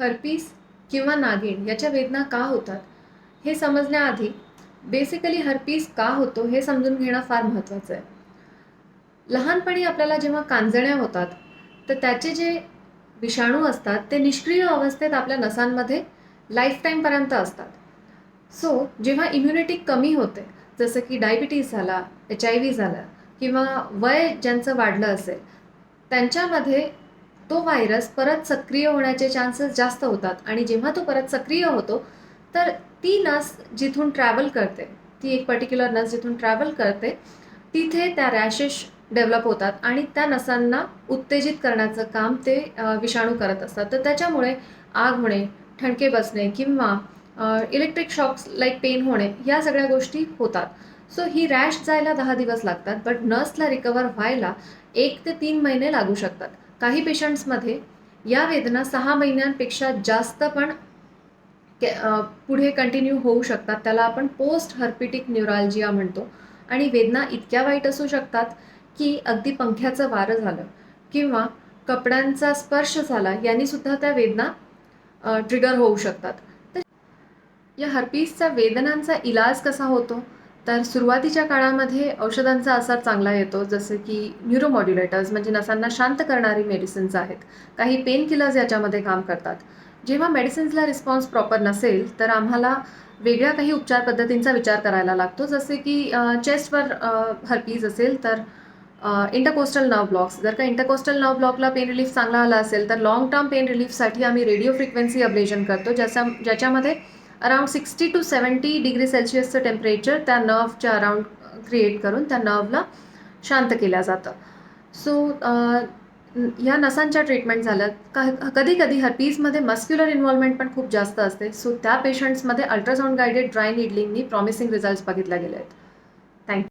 Herpes किंवा नागिण याच्या वेदना का होतात? हे समजण्याआधी बेसिकली हर्पीस का होतो हे समजून घेणं फार महत्त्वाचं आहे. लहानपणी आपल्याला जेव्हा कांजण्या होतात तर त्याचे जे विषाणू असतात ते निष्क्रिय अवस्थेत आपल्या नसांमध्ये लाईफटाईमपर्यंत असतात. सो जेव्हा इम्युनिटी कमी होते जसं की डायबिटीज झाला एच आय व्ही झाला किंवा वय ज्यांचं वाढलं असेल त्यांच्यामध्ये तो व्हायरस परत सक्रिय होण्याचे चान्सेस जास्त होतात. आणि जेव्हा तो परत सक्रिय होतो तर ती नस जिथून ट्रॅव्हल करते ती एक पर्टिक्युलर नस जिथून ट्रॅव्हल करते तिथे त्या रॅशेस डेव्हलप होतात आणि त्या नसांना उत्तेजित करण्याचं काम ते विषाणू करत असतात. तर त्याच्यामुळे आग होणे ठणके बसणे किंवा इलेक्ट्रिक शॉक्स लाईक पेन होणे या सगळ्या गोष्टी होतात. सो ही रॅश जायला दहा दिवस लागतात बट नसला रिकवर व्हायला एक ते तीन महिने लागू शकतात. काही पेशंट्समध्ये या वेदना सहा महिन्यांपेक्षा जास्त पण पुढे कंटिन्यू होऊ शकतात. त्याला आपण पोस्ट हर्पिटिक न्यूरॉलजिया म्हणतो. आणि वेदना इतक्या वाईट असू शकतात की अगदी पंख्याचं वारं झालं किंवा कपड्यांचा स्पर्श झाला यांनी सुद्धा त्या वेदना ट्रिगर होऊ शकतात. तर या हर्पीसचा वेदनांचा इलाज कसा होतो? तर सुरुवातीच्या काळामध्ये औषधांचा असर चांगला येतो जसं की न्यूरोमॉड्युलेटर्स म्हणजे नसांना शांत करणारी मेडिसिन्स आहेत. काही पेन किलर्स याच्यामध्ये काम करतात. जेव्हा मेडिसिन्सला रिस्पॉन्स प्रॉपर नसेल तर आम्हाला वेगळ्या काही उपचार पद्धतींचा विचार करायला लागतो. जसे की चेस्टवर हर्पीज असेल तर इंटरकोस्टल नर्व ब्लॉक्स जर का इंटरकोस्टल नर्व ब्लॉकला पेन रिलीफ चांगला आला असेल तर लॉंग टर्म पेन रिलीफसाठी आम्ही रेडिओ फ्रिक्वेन्सी अब्लेशन करतो ज्याचा ज्याच्यामध्ये around sixty two seventy degree सेल्सिअसचं temperature त्या नर्वच्या अराउंड क्रिएट करून त्या नर्वला शांत केल्या जातं. सो या नसांच्या ट्रीटमेंट झाल्यात. का कधी कधी हर्पीजमध्ये मस्क्युलर इन्व्हॉल्वमेंट पण खूप जास्त असते. सो त्या पेशंट्समध्ये अल्ट्रासाऊंड गायडेड ड्राय निडलिंगनी प्रॉमिसिंग रिझल्ट्स बघितल्या गेले आहेत. थँक्यू